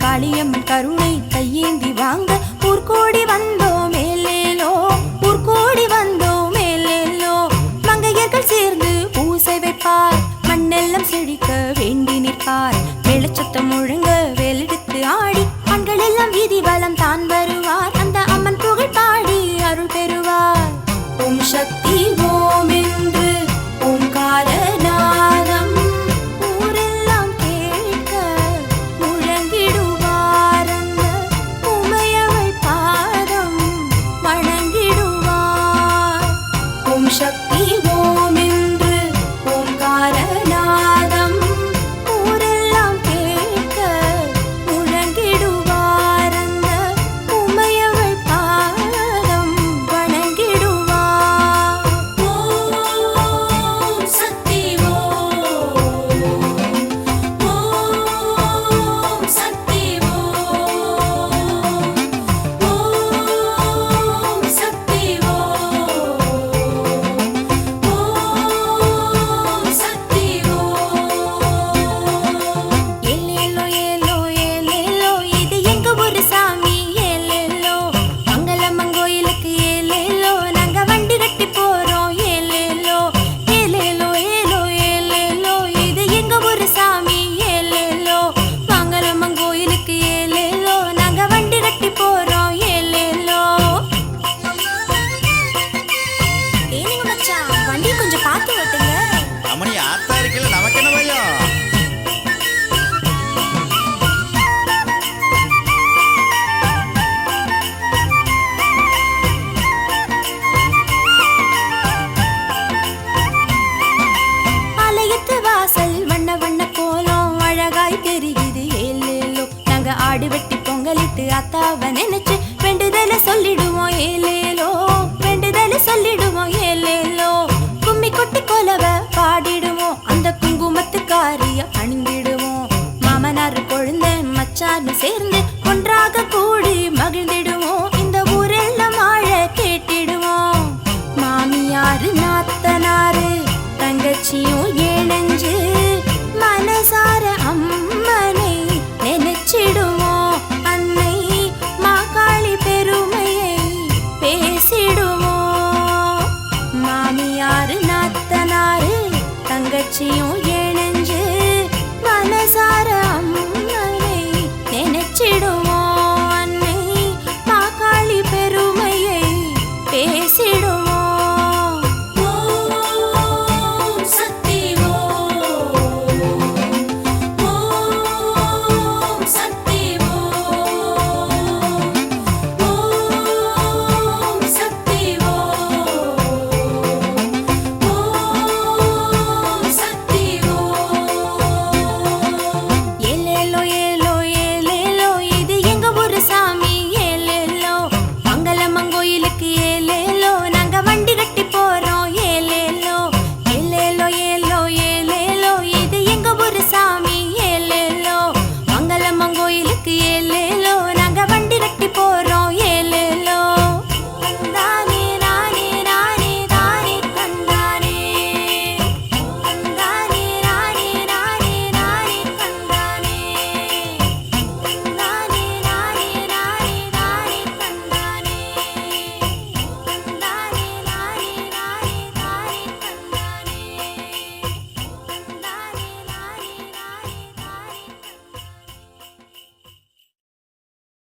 காளியம்மன் கருணை शक्ति மச்சான் கொஞ்சம் பார்த்து ஓட்டுங்க. வாசல் வண்ண வண்ண கோலம் அழகாய் தெரிகிறது ஏழு நாங்க ஆடு வெட்டி பொங்கலிட்டு அத்தாவன் நினைச்சாலும் சேர்ந்து ஒன்றாக கூடி மகிழ்ந்திடுவோம். இந்த ஊரெல்லாம் வாழ கேட்டிடுவோம். மாமியாரு நாத்தனாரு தங்கச்சியும் இணைஞ்சு மனசார அம்மனை நினைச்சிடுவோம். அன்னை மாகாளி பெருமையை பேசிடுவோம். மாமியாரு